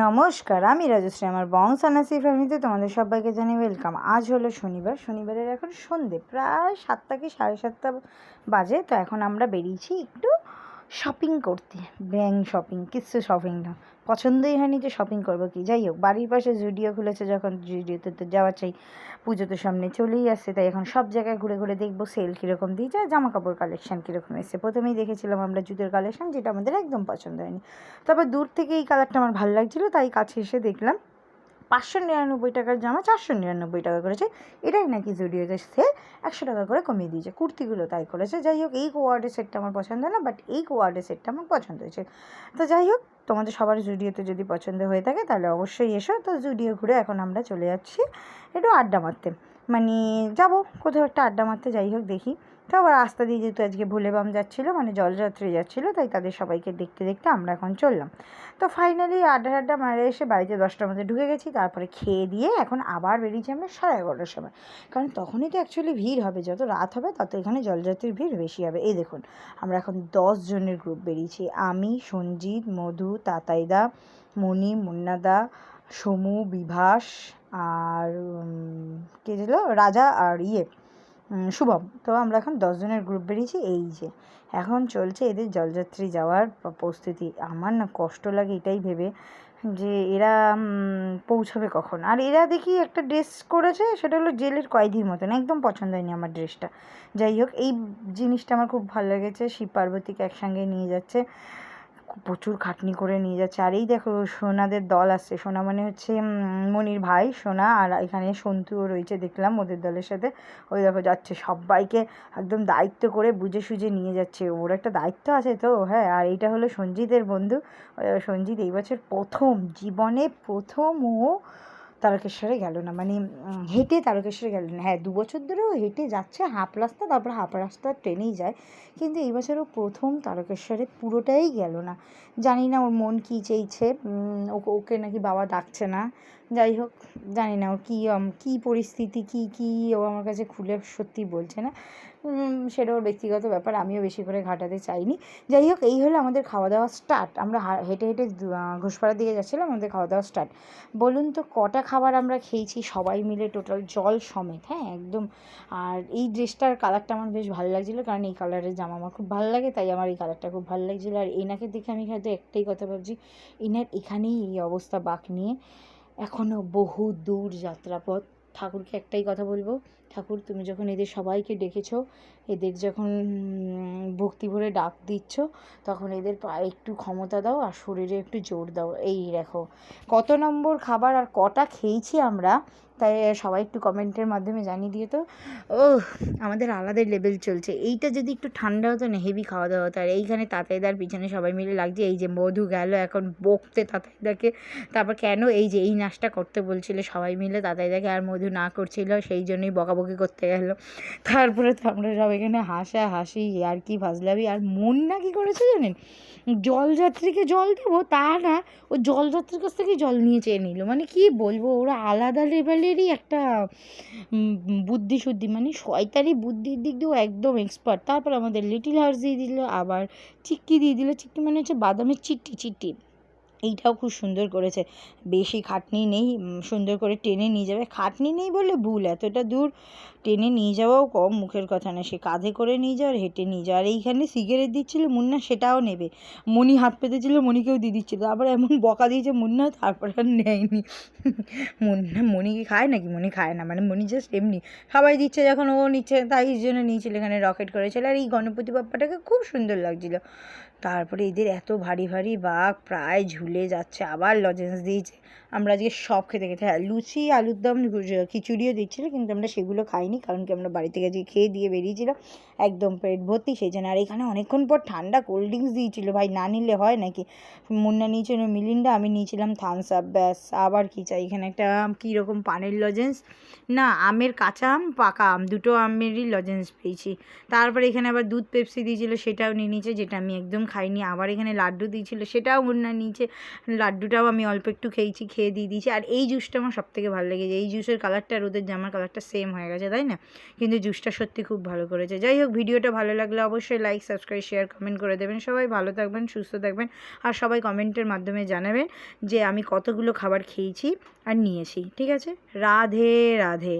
নমস্কার, আমি রাজশ্রী আমার বংসানাসি ফ্যামিলিতে তোমাদের সবাইকে জানি ওয়েলকাম। আজ হলো শনিবার, শনিবারের এখন সন্ধে, প্রায় সাতটা কি সাড়ে সাতটা বাজে, তো এখন আমরা বেরিয়েছি একটু শপিং করতে। ব্যাং শপিং কিচ্ছু শপিং না। পছন্দই হয়নি যে শপিং করব কি? যাই হোক, বাড়ির পাশে জুডিও খুলেছে যখন জুডিওতে তো যাওয়া চাই। পুজো তো সামনে চলেই আসছে, তাই এখন সব জায়গায় ঘুরে ঘুরে দেখব সেল কীরকম দিয়েছে আর জামা কাপড় কালেকশান কীরকম এসছে। প্রথমেই দেখেছিলাম আমরা জুতোর কালেকশান যেটা আমাদের একদম পছন্দ হয়নি। তারপর দূর থেকে এই কালারটা আমার ভালো লাগছিল, তাই কাছে এসে দেখলাম। পাঁচশো নিরানব্বই টাকার জামা, চারশো নিরানব্বই টাকা করেছে। এটাই নাকি জুডিওতে সে একশো টাকা করে কমিয়ে দিয়েছে। কুর্তিগুলো তাই করেছে। যাই হোক, এই কোয়ার্ডের সেটটা আমার পছন্দ না বাট এই কোয়ার্ডের সেটটা আমার পছন্দ হয়েছে। তো যাই হোক, তোমাদের সবার জুডিওতে যদি পছন্দ হয়ে থাকে, তাহলে অবশ্যই এসো। তো জুডিও ঘুরে এখন আমরা চলে যাচ্ছি একটু আড্ডা মারতে। মানে যাব, কোথাও একটা আড্ডা মারতে, যাই হোক, দেখি। তো আবার রাস্তা দিয়ে যেহেতু আজকে ভোলে বাম যাচ্ছিল মানে জলযাত্রী যাচ্ছিল, তাই তাদের সবাইকে দেখতে দেখতে আমরা এখন চললাম। তো ফাইনালি আড্ডা আড্ডা মারে এসে বাড়িতে দশটার মধ্যে ঢুকে গেছি, তারপরে খেয়ে দিয়ে এখন আবার বেরিয়েছি আমরা সাড়ে এগারোটার সময়। কারণ তখনই তো অ্যাকচুয়ালি ভিড় হবে, যত রাত হবে তত এখানে জলযাত্রীর ভিড় বেশি হবে। এই দেখুন, আমরা এখন দশ জনের গ্রুপ বেরিয়েছি। আমি, সঞ্জিত, মধু, তাতাইদা, মণি, মুন্নাদা, সমু, বিভাস আর কে ছিল? রাজা আর ইয়ে। শুভম। তো আমরা এখন দশজনের গ্রুপ বেরিয়েছি, এই যে। এখন চলছে এদের জলযাত্রী যাওয়ার প্রস্তুতি। আমার না কষ্ট লাগে এটাই ভেবে যে এরা পৌঁছবে কখন। আর এরা দেখি একটা ড্রেস করেছে, সেটা হলো জেলের কয়েদির মতন। একদম পছন্দ হয়নি আমার ড্রেসটা যাই হোক, এই জিনিসটা আমার খুব ভালো লেগেছে। শিব পার্বতীকে একসঙ্গে নিয়ে যাচ্ছে। প্রচুর খাটনি করে নিয়ে যাচ্ছে। আর এই দেখো, সোনাদের দল আসছে। সোনা মানে হচ্ছে মনির ভাই, সোনা আর এখানে সন্তুও রয়েছে, দেখলাম ওদের দলের সাথে। ওই দেখো যাচ্ছে, সবাইকে একদম দায়িত্ব করে বুঝে সুঝে নিয়ে যাচ্ছে। ওর একটা দায়িত্ব আছে তো হ্যাঁ। আর এইটা হলো সঞ্জিতের বন্ধু। সঞ্জিত এই বছর প্রথম, জীবনে প্রথম ও তারকেশ্বরে গেল না। মানে হেঁটে তারকেশ্বরে গেল না। হ্যাঁ দু বছর ধরে ও হেঁটে যাচ্ছে, হাফ রাস্তা, তারপর হাফ রাস্তা ট্রেনেই যায়। কিন্তু এই বছর ও প্রথম তারকেশ্বরে পুরোটাই গেল না। জানি না ওর মন কী চেয়েছে ওকে নাকি বাবা ডাকছে না। যাই হোক, জানি না ওর কী কী পরিস্থিতি, কী কী ও আমার কাছে খুলে সত্যি বলছে না। সেটা ওর ব্যক্তিগত ব্যাপার, আমিও বেশি করে ঘাটাতে চাইনি। যাই হোক, এই হলো আমাদের খাওয়া দাওয়া স্টার্ট আমরা হেঁটে হেঁটে ঘোষপাড়ার দিকে যাচ্ছিলাম, আমাদের খাওয়া দাওয়া স্টার্ট বলুন তো, কটা খাবার আমরা খেয়েছি সবাই মিলে টোটাল জল সমেত হ্যাঁ একদম। আর এই ড্রেসটার কালারটা আমার বেশ ভালো লাগছিল, কারণ এই কালারের জামা আমার খুব ভালো লাগে, তাই আমার এই কালারটা খুব ভালো লাগছিল। আর এনাকে দেখে আমি হয়তো একটাই কথা ভাবছি, এনার এখানেই এই অবস্থা বাঁক নিয়ে। এখনও বহু দূর যাত্রাপথ। ঠাকুরকে একটাই কথা বলব, ঠাকুর তুমি যখন এদের সবাইকে ডেকেছ, এদের যখন ভক্তি ভরে ডাক দিচ্ছ, তখন এদের পায়ে একটু ক্ষমতা দাও আর শরীরে একটু জোর দাও। এই দেখো, কত নম্বর খাবার আর কটা খেয়েছি আমরা তাই সবাই একটু কমেন্টের মাধ্যমে জানিয়ে দিয়ে তো। ও আমাদের আলাদাই লেভেল চলছে। এইটা যদি একটু ঠান্ডা হতো না হেভি খাওয়া দাওয়া হতো। আর এইখানে তাতাইদার পিছনে সবাই মিলে লাগছে, এই যে মধু গেল, এখন বকতে তাতাইদাকে। তারপর কেন এই যে এই নাচটা করতে বলছিল, সবাই মিলে তাতাইদাকে আর মধু না করছিল, সেই জন্যই বকাবকি করতে গেল। তারপরে তো আমরা সব এখানে হাসা হাসি, আর কি ফাজলাবি আর মন না কি করেছে জানেন? জলযাত্রীকে জল দেবো তা না, ও জলযাত্রীর কাছ থেকে জল নিয়ে চেয়ে নিল। মানে কি বলব, ওরা আলাদা লেভেলেরই একটা বুদ্ধি শুদ্ধি মানে শয়তানি বুদ্ধির দিক দিয়েও একদম এক্সপার্ট তারপর আমাদের লিটিল হার্স দিয়ে দিল, আবার চিক্কি দিয়ে দিল। চিক্কি মানে হচ্ছে বাদামের চিট্টি চিট্টি। এইটাও খুব সুন্দর করেছে। বেশি খাটনি নেই সুন্দর করে টেনে নিয়ে যাবে। খাটনি নেই বললে ভুল, এতটা দূর টেনে নিয়ে যাওয়াও কম মুখের কথা না। সে কাঁধে করে নিয়ে যাওয়ার, হেঁটে নিয়ে যাওয়ার। এইখানে সিগারেট দিচ্ছিল মুন্না, সেটাও নেবে। মণি হাত পেতেছিল মণিকেও দিয়ে দিচ্ছিল। আবার এমন বকা দিয়েছে মুন্না, তারপরে আর নেয়নি। মুন্না, মণি কি খায় নাকি? মণি খায় না। মানে মণি জাস্ট এমনি। সবাই দিচ্ছে যখন ও নিচ্ছে, তাই জন্য নিয়েছিল এখানে রকেট করেছিল আর এই গণপতি বাপ্পাটাকে খুব সুন্দর লাগছিল। তারপরে এদের এত ভারী ভারী বাঘ, প্রায় ঝুলে যাচ্ছে, আবার লজেন্স দিয়েছে। আমরা আজকে সব খেতে খেতে হ্যাঁ লুচি, আলুর দম, খিচুড়িও দিচ্ছিল, কিন্তু আমরা সেগুলো খাইনি, কারণ কি আমরা বাড়ি থেকে আজকে খেয়ে দিয়ে বেরিয়েছিলাম, একদম পেট ভর্তি, সেই জন্য। আর এখানে অনেকক্ষণ পর ঠান্ডা কোল্ড ড্রিঙ্কস দিয়েছিল, ভাই, না নিলে হয় নাকি? মুন্না নিয়েছিল মিলিন্ডা, আমি নিয়েছিলাম থামস আপ ব্যাস, আবার কি চাই? এখানে একটা কী রকম পানের লজেন্স? না, আমের কাঁচা আম, পাকা আম, দুটো আমেরই লজেন্স পেয়েছি। তারপরে এখানে আবার দুধ পেপসি দিয়েছিল, সেটাও নিয়ে নিয়েছে, যেটা আমি একদম খাইনি। আবার এখানে লাড্ডু দিয়েছিল, সেটাও মুন্না নিয়েছে। লাড্ডুটাও আমি অল্প একটু খেয়েছি, খেয়ে দিয়ে দিয়েছি। আর এই জুসটা আমার সব থেকে ভালো লেগেছে। এই জুসের কালারটা আর ওদের জামার কালারটা সেম হয়ে গেছে, তাই না? কিন্তু জুসটা সত্যি খুব ভালো করেছে। যাই হোক, ভিডিওটা ভালো লাগলে অবশ্যই লাইক সাবস্ক্রাইব শেয়ার কমেন্ট করে দেবেন। সবাই ভালো থাকবেন, সুস্থ থাকবেন। আর সবাই কমেন্টের মাধ্যমে জানাবেন যে আমি কতগুলো খাবার খেয়েছি আর নিয়েছি, ঠিক আছে? রাধে রাধে।